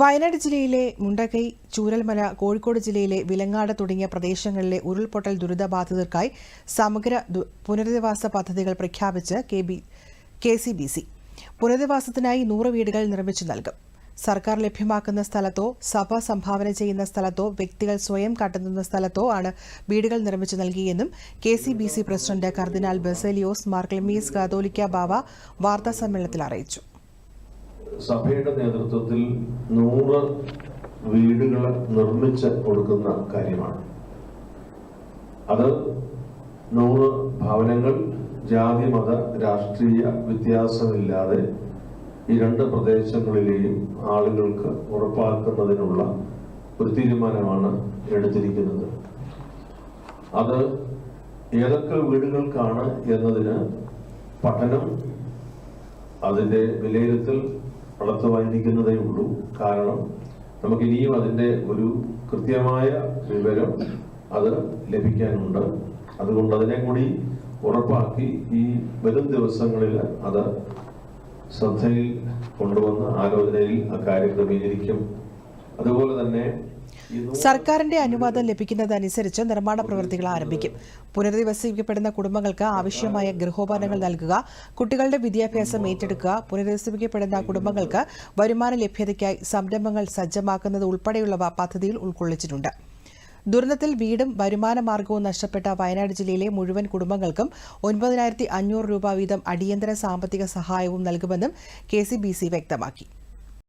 വയനാട് ജില്ലയിലെ മുണ്ടകൈ ചൂരൽമല കോഴിക്കോട് ജില്ലയിലെ വിലങ്ങാട് തുടങ്ങിയ പ്രദേശങ്ങളിലെ ഉരുൾപൊട്ടൽ ദുരിതബാധിതർക്കായി സമഗ്ര പുനരധിവാസ പദ്ധതികൾ പ്രഖ്യാപിച്ച് കെ സി ബി സി പുനരധിവാസത്തിനായി നൂറ് വീടുകൾ നിർമ്മിച്ചു നൽകും. സർക്കാർ ലഭ്യമാക്കുന്ന സ്ഥലത്തോ സഭ സംഭാവന ചെയ്യുന്ന സ്ഥലത്തോ വ്യക്തികൾ സ്വയം കണ്ടെത്തുന്ന സ്ഥലത്തോ ആണ് വീടുകൾ നിർമ്മിച്ചു നൽകിയെന്നും K C B C president cardinal Baselios Marcleemis Catholicos Bava വാർത്താസമ്മേളനത്തിൽ അറിയിച്ചു. സഭയുടെ നേതൃത്വത്തിൽ നൂറ് വീടുകൾ നിർമ്മിച്ച് കൊടുക്കുന്ന കാര്യമാണ്. അത് നൂറ് ഭവനങ്ങൾ ജാതി മത രാഷ്ട്രീയ വ്യത്യാസമില്ലാതെ ഈ രണ്ട് പ്രദേശങ്ങളിലെയും ആളുകൾക്ക് ഉറപ്പാക്കുന്നതിനുള്ള ഒരു തീരുമാനമാണ് എടുത്തിരിക്കുന്നത്. അത് ഏതൊക്കെ വീടുകൾക്കാണ് എന്നതിന് പഠനം അതിന്റെ വിലയിരുത്തൽ നടത്തുവാനിരിക്കുന്നതേ ഉള്ളൂ കാരണം നമുക്ക് ഇനിയും അതിന്റെ ഒരു കൃത്യമായ വിവരം അത് ലഭിക്കാനുണ്ട്. അതുകൊണ്ട് അതിനെ കൂടി ഉറപ്പാക്കി ഈ വരും ദിവസങ്ങളിൽ അത് ശ്രദ്ധയിൽ കൊണ്ടുവന്ന് ആലോചനയിൽ അക്കാര്യം ക്രമീകരിക്കും. അതുപോലെ തന്നെ സർക്കാരിന്റെ അനുവാദം ലഭിക്കുന്നതനുസരിച്ച് നിർമ്മാണ പ്രവൃത്തികൾ ആരംഭിക്കും. പുനരധിവസിപ്പിക്കപ്പെടുന്ന കുടുംബങ്ങൾക്ക് ആവശ്യമായ ഗൃഹോപകരണങ്ങൾ നൽകുക കുട്ടികളുടെ വിദ്യാഭ്യാസം ഏറ്റെടുക്കുക പുനരധിവസിപ്പിക്കപ്പെടുന്ന കുടുംബങ്ങൾക്ക് വരുമാന ലഭ്യതയ്ക്കായി സംരംഭങ്ങൾ സജ്ജമാക്കുന്നത് ഉൾപ്പെടെയുള്ളവ പദ്ധതിയിൽ ഉൾക്കൊള്ളിച്ചിട്ടുണ്ട്. ദുരന്തത്തിൽ വീടും വരുമാന മാർഗവും നഷ്ടപ്പെട്ട വയനാട് ജില്ലയിലെ മുഴുവൻ കുടുംബങ്ങൾക്കും ഒൻപതിനായിരത്തി അഞ്ഞൂറ് രൂപ വീതം അടിയന്തര സാമ്പത്തിക സഹായവും നൽകുമെന്നും കെ വ്യക്തമാക്കി.